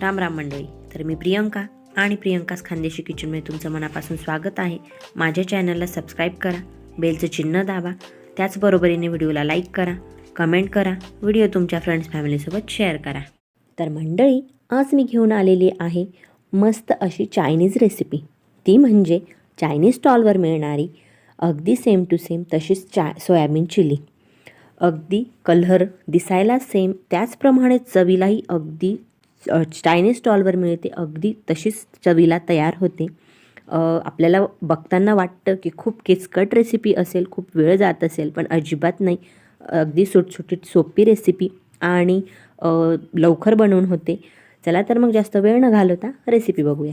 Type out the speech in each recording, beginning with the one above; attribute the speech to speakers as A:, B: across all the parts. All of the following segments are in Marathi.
A: राम राम मंडळी. तर मी प्रियंका आणि प्रियंकाच खानदेशी किचनमध्ये तुमचं मनापासून स्वागत आहे. माझ्या चॅनलला सबस्क्राईब करा बेलचं चिन्ह दाबा त्याचबरोबरीने व्हिडिओला लाईक करा कमेंट करा व्हिडिओ तुमच्या फ्रेंड्स फॅमिलीसोबत शेअर करा. तर मंडळी आज मी घेऊन आलेली आहे मस्त अशी चायनीज रेसिपी ती म्हणजे चायनीज स्टॉलवर मिळणारी अगदी सेम टू सेम तशीच चा सोयाबीन चिली. अगदी कलर दिसायला सेम त्याचप्रमाणे चवीलाही अगदी चायनीज स्टॉलवर मिळते. अगदी तशीच चवीला तयार होते. आपल्याला बघताना वाटतं की खूप किचकट रेसिपी असेल खूप वेळ जात असेल पण अजिबात नाही. अगदी सुटसुटीत सोपी रेसिपी आणि लवकर बनवून होते. चला तर मग जास्त वेळ न घालवता रेसिपी बघूया.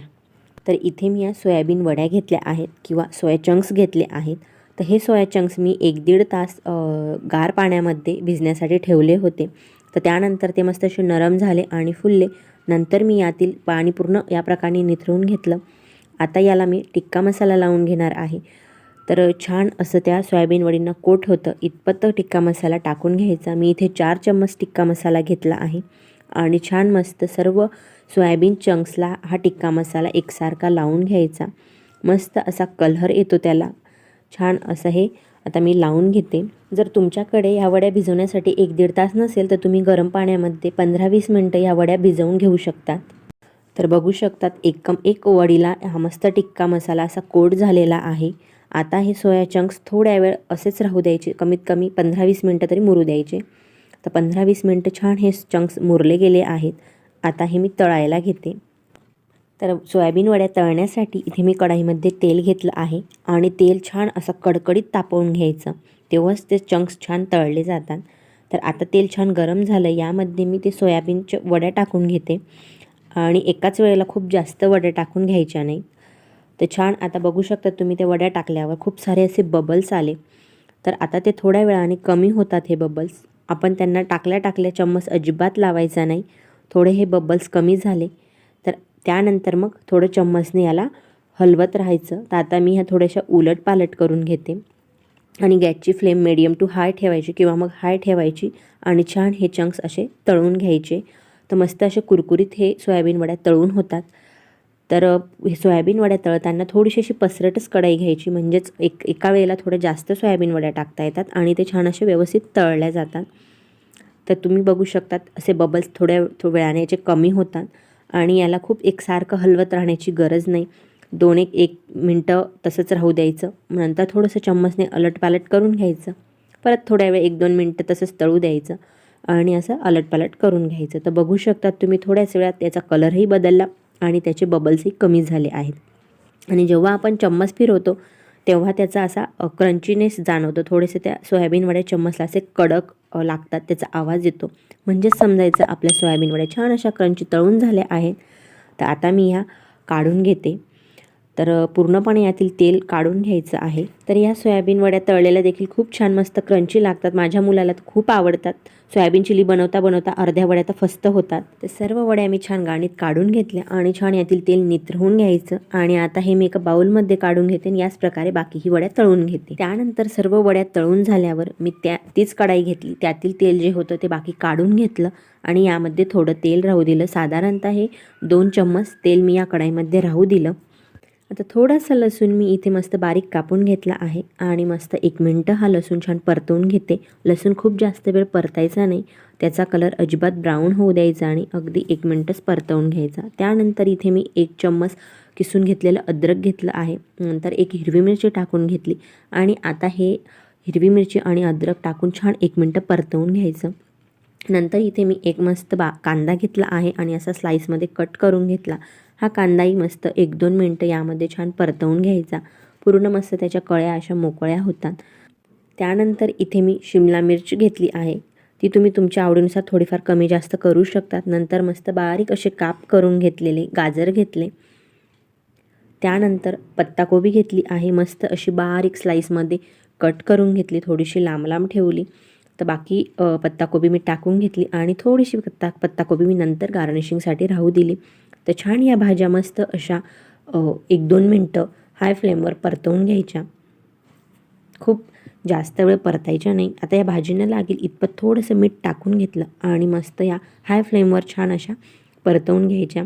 A: तर इथे मी या सोयाबीन वड्या घेतल्या आहेत किंवा सोया चंक्स घेतले आहेत. तर हे सोया चंक्स मी एक दीड तास गार पाण्यामध्ये भिजण्यासाठी ठेवले होते. तर त्यानंतर ते मस्त असे नरम झाले आणि फुलले. नंतर मी यातील पाणी पूर्ण या प्रकारे निथळून घेतलं. आता याला मी टिक्का मसाला लावून घेणार आहे. तर छान असं त्या सोयाबीन वडींना कोट होतं. इतपत टिक्का मसाला टाकून घ्यायचा. मी इथे चार चम्मच टिक्का मसाला घेतला आहे. आणि छान मस्त सर्व सोयाबीन चंक्सला हा टिक्का मसाला एकसारखा लावून घ्यायचा. मस्त असा कलर येतो त्याला. छान असं हे आता मी लावून घेते. जर तुमच्याकडे ह्या वड्या भिजवण्यासाठी एक दीड तास नसेल तर तुम्ही गरम पाण्यामध्ये पंधरा वीस मिनटं ह्या वड्या भिजवून घेऊ शकतात. तर बघू शकतात एकम एक वडीला हा मस्त टिक्का मसाला असा कोट झालेला आहे. आता हे सोया चंक्स थोड्या वेळ असेच राहू द्यायचे. कमीत कमी पंधरा वीस मिनटं तरी मुरू द्यायचे. तर पंधरा वीस मिनटं छान हे चंक्स मुरले गेले आहेत. आता हे मी तळायला घेते. तर सोयाबीन वड्या तळण्यासाठी इथे मी कढाईमध्ये तेल घेतलं आहे आणि तेल छान असं कडकडीत तापवून घ्यायचं. तेव्हाच ते चंक्स छान तळले जातात. तर आता तेल छान गरम झालं यामध्ये मी ते सोयाबीनच्या वड्या टाकून घेते. आणि एकाच वेळेला खूप जास्त वड्या टाकून घ्यायच्या नाही. तर छान आता बघू शकता तुम्ही ते वड्या टाकल्यावर खूप सारे असे बबल्स आले. तर आता ते थोड्या वेळाने कमी होतात हे बबल्स आपण त्यांना टाकल्या टाकल्या चम्मच अजिबात लावायचा नाही. थोडे हे बबल्स कमी झाले. त्यानंतर मग थोडं चम्मचने याला हलवत राहायचं. तर आता मी ह्या थोड्याशा उलट पालट करून घेते. आणि गॅसची फ्लेम मिडियम टू हाय ठेवायची किंवा मग हाय ठेवायची आणि छान हे चंक्स असे तळून घ्यायचे. तर मस्त असे कुरकुरीत हे सोयाबीन वड्या तळून होतात. तर हे सोयाबीन वड्या तळताना थोडीशी अशी पसरटच कढाई घ्यायची. म्हणजेच एक एका वेळेला थोड्या जास्त सोयाबीन वड्या टाकता येतात आणि ते छान असे व्यवस्थित तळल्या जातात. तर तुम्ही बघू शकतात असे बबल्स थोड्या थो वेळाने याचे कमी होतात. आणि याला खूप एकसारखं हलवत राहण्याची गरज नाही. दोन एक एक मिनटं तसंच राहू द्यायचं. नंतर थोडंसं चम्मचने अलटपालट करून घ्यायचं. परत थोड्या वेळ एक दोन मिनटं तसंच तळू द्यायचं आणि असं अलटपालट करून घ्यायचं. तर बघू शकतात तुम्ही थोड्याच वेळात त्याचा कलरही बदलला आणि त्याचे बबल्सही कमी झाले आहेत. आणि जेव्हा आपण चम्मच फिरवतो तेव्हा त्याचा असा क्रंचीनेस जाणवतो. थोडेसे त्या सोयाबीन वड्या चम्मचला असे कडक लागतात त्याचा आवाज येतो. म्हणजेच समजायचं आपल्या सोयाबीन वड्या छान अशा क्रंची तळून झाल्या आहेत. तर आता मी ह्या काढून घेते. तर पूर्णपणे यातील तेल काढून घ्यायचं आहे. तर या सोयाबीन वड्या तळलेल्या देखील खूप छान मस्त क्रंची लागतात. माझ्या मुलाला तर खूप आवडतात. सोयाबीन चिली बनवता बनवता अर्ध्या वड्या तर फस्त होतात. तर सर्व वड्या मी छान गाणीत काढून घेतल्या आणि छान यातील तेल नितरवून घ्यायचं आणि आता हे मी एका बाउलमध्ये काढून घेते आणि याच प्रकारे बाकी ही वड्या तळून घेते. त्यानंतर सर्व वड्या तळून झाल्यावर मी त्या तीच कढाई घेतली. त्यातील तेल जे होतं ते बाकी काढून घेतलं आणि यामध्ये थोडं तेल राहू दिलं. साधारणतः हे दोन चम्मच तेल मी या कढाईमध्ये राहू दिलं. आता थोडासा लसूण मी इथे मस्त बारीक कापून घेतला आहे आणि मस्त एक मिनटं हा लसूण छान परतवून घेते. लसूण खूप जास्त वेळ परतायचा नाही. त्याचा कलर अजिबात ब्राऊन होऊ द्यायचा आणि अगदी एक मिनटंच परतवून घ्यायचा. त्यानंतर इथे मी एक चम्मच किसून घेतलेलं अद्रक घेतलं आहे. नंतर एक हिरवी मिरची टाकून घेतली आणि आता हे हिरवी मिरची आणि अद्रक टाकून छान एक मिनटं परतवून घ्यायचं. नंतर इथे मी एक मस्त बा कांदा घेतला आहे आणि असा स्लाईसमध्ये कट करून घेतला. हा कांदाही मस्त एक दोन मिनटं यामध्ये छान परतवून घ्यायचा. पूर्ण मस्त त्याच्या कळ्या अशा मोकळ्या होतात. त्यानंतर इथे मी शिमला मिरच घेतली आहे. ती तुम्ही तुमच्या आवडीनुसार थोडीफार कमी जास्त करू शकतात. नंतर मस्त बारीक असे काप करून घेतलेले गाजर घेतले. त्यानंतर पत्ताकोबी घेतली आहे. मस्त अशी बारीक स्लाईसमध्ये कट करून घेतली. थोडीशी लांब लांब ठेवली. तर बाकी पत्ताकोबी मी टाकून घेतली आणि थोडीशी पत्ता पत्ताकोबी मी नंतर गार्निशिंगसाठी राहू दिली. तर छान या भाज्या मस्त अशा एक दोन मिनटं हाय फ्लेमवर परतवून घ्यायच्या. खूप जास्त वेळ परतायच्या नाही. आता या भाजीनं लागेल इतपत थोडंसं मीठ टाकून घेतलं आणि मस्त या हाय फ्लेमवर छान अशा परतवून घ्यायच्या.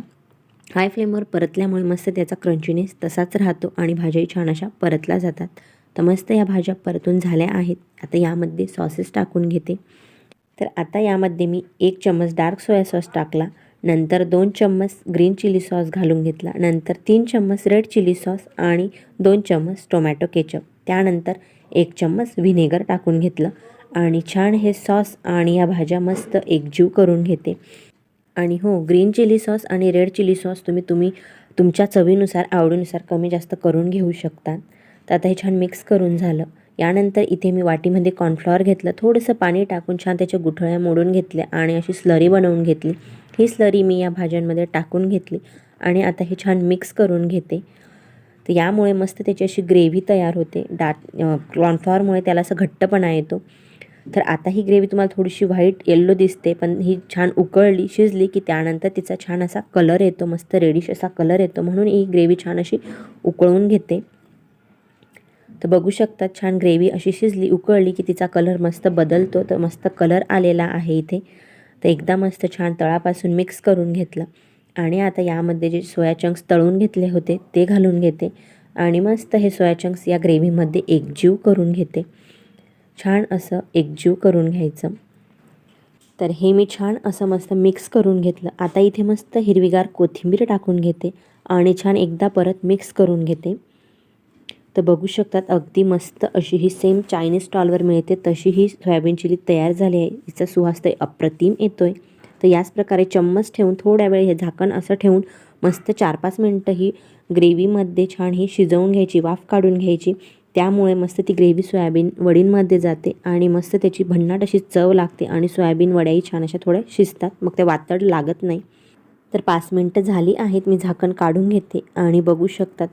A: हाय फ्लेमवर परतल्यामुळे मस्त त्याचा क्रंचीनेस तसाच राहतो आणि भाज्याही छान अशा परतल्या जातात. तर मस्त या भाज्या परतून झाल्या आहेत. आता यामध्ये सॉसेस टाकून घेते. तर आता यामध्ये मी एक चम्मच डार्क सोया सॉस टाकला. नंतर दोन चम्मच ग्रीन चिली सॉस घालून घेतला. नंतर तीन चम्मच रेड चिली सॉस आणि दोन चम्मच टोमॅटो केचप. त्यानंतर एक चम्मच व्हिनेगर टाकून घेतलं आणि छान हे सॉस आणि या भाज्या मस्त एकजीव करून घेते. आणि हो ग्रीन चिली सॉस आणि रेड चिली सॉस तुम्ही तुम्ही तुमच्या चवीनुसार आवडीनुसार कमी जास्त करून घेऊ शकता. तर आता हे छान मिक्स करून झालं. यानंतर इथे मी वाटीमध्ये कॉर्नफ्लॉवर घेतलं. थोडंसं पाणी टाकून छान त्याच्या गुठळ्या मोडून घेतल्या आणि अशी स्लरी बनवून घेतली. ही स्लरी मी या भाज्यांमध्ये टाकून घेतली आणि आता हे छान मिक्स करून घेते. तर यामुळे मस्त त्याची अशी ग्रेव्ही तयार होते. डाट कॉर्नफ्लॉवरमुळे त्याला असं घट्टपणा येतो. तर आता ही ग्रेव्ही तुम्हाला थोडीशी व्हाईट येल्लो दिसते पण ही छान उकळली शिजली की त्यानंतर तिचा छान असा कलर येतो मस्त रेडिश असा कलर येतो. म्हणून ही ग्रेव्ही छान अशी उकळून घेते. तर बघू शकतात छान ग्रेव्ही अशी शिजली उकळली की तिचा कलर मस्त बदलतो. तर मस्त कलर आलेला आहे इथे. तर एकदा मस्त छान तळापासून मिक्स करून घेतलं. आणि आता यामध्ये जे सोया चंक्स तळून घेतले होते ते घालून घेते. आणि मस्त हे सोया चंक्स या ग्रेव्हीमध्ये एकजीव करून घेते. छान असं एकजीव करून घ्यायचं. तर हे मी छान असं मस्त मिक्स करून घेतलं. आता इथे मस्त हिरवीगार कोथिंबीर टाकून घेते. आणि छान एकदा परत मिक्स करून घेते. तर बघू शकतात अगदी मस्त अशी ही सेम चायनीज स्टॉलवर मिळते. तशी ही सोयाबीन चिली तयार झाली आहे. हिचा सुहास तर अप्रतिम येतो आहे तर याच प्रकारे चम्मच ठेवून थोड्या वेळ हे झाकण असं ठेवून मस्त चार पाच मिनटं ही ग्रेव्हीमध्ये छान ही शिजवून घ्यायची वाफ काढून घ्यायची. त्यामुळे मस्त ती ग्रेव्ही सोयाबीन वडींमध्ये जाते आणि मस्त त्याची भन्नाट अशी चव लागते आणि सोयाबीन वड्याही छान अशा थोड्या शिजतात. मग ते वातड लागत नाही. तर पाच मिनटं झाली आहेत मी झाकण काढून घेते आणि बघू शकतात.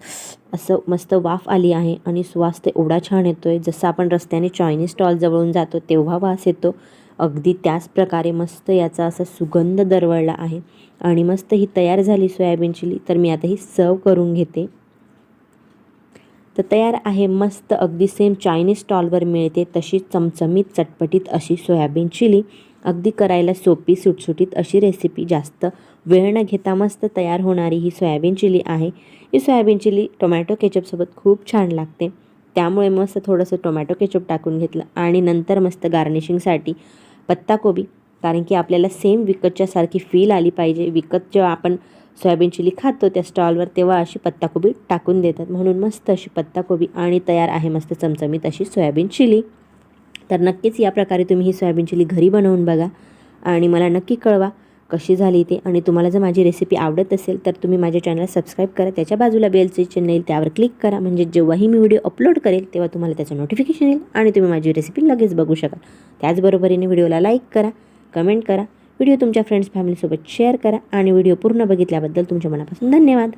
A: असं मस्त वाफ आली आहे आणि सुवास ते एवढा छान येतो आहे जसं आपण रस्त्याने चायनीज स्टॉल जवळून जातो तेव्हा वास येतो. अगदी त्याच प्रकारे मस्त याचा असा सुगंध दरवळला आहे. आणि मस्त ही तयार झाली सोयाबीन चिली. तर मी आता ही सर्व करून घेते. तर तयार आहे मस्त अगदी सेम चायनीज स्टॉलवर मिळते तशी चमचमीत चटपटीत अशी सोयाबीन चिली. अगदी करायला सोपी सुटसुटीत अशी रेसिपी जास्त वेळ न घेता मस्त तयार होणारी ही सोयाबीन चिली आहे. ही सोयाबीन चिली टोमॅटो केचपसोबत खूप छान लागते. त्यामुळे मस्त थोडंसं टोमॅटो केचप टाकून घेतलं आणि नंतर मस्त गार्निशिंगसाठी पत्ताकोबी कारण की आपल्याला सेम विकतच्यासारखी फील आली पाहिजे. विकत जेव्हा आपण सोयाबीन चिली खातो त्या स्टॉलवर तेव्हा अशी पत्ताकोबी टाकून देतात. म्हणून मस्त अशी पत्ताकोबी आणि तयार आहे मस्त चमचमीत अशी सोयाबीन चिली. तर नक्कीच या प्रकारे तुम्ही ही सोयाबीन चिली घरी बनवून बघा आणि मला नक्की कळवा कशी झाली ते. आणि तुम्हाला जर माझी रेसिपी आवडत असेल तर तुम्ही माझ्या चॅनलला सबस्क्राईब करा. त्याच्या बाजूला बेलचे चिन्ह येईल त्यावर क्लिक करा. म्हणजे जेव्हाही मी व्हिडिओ अपलोड करेल तेव्हा तुम्हाला त्याचं नोटिफिकेशन येईल आणि तुम्ही माझी रेसिपी लगेच बघू शकाल. त्याचबरोबरीने व्हिडिओला लाईक करा कमेंट करा व्हिडिओ तुमच्या फ्रेंड्स फॅमिलीसोबत शेअर करा आणि व्हिडिओ पूर्ण बघितल्याबद्दल तुमच्या मनापासून धन्यवाद.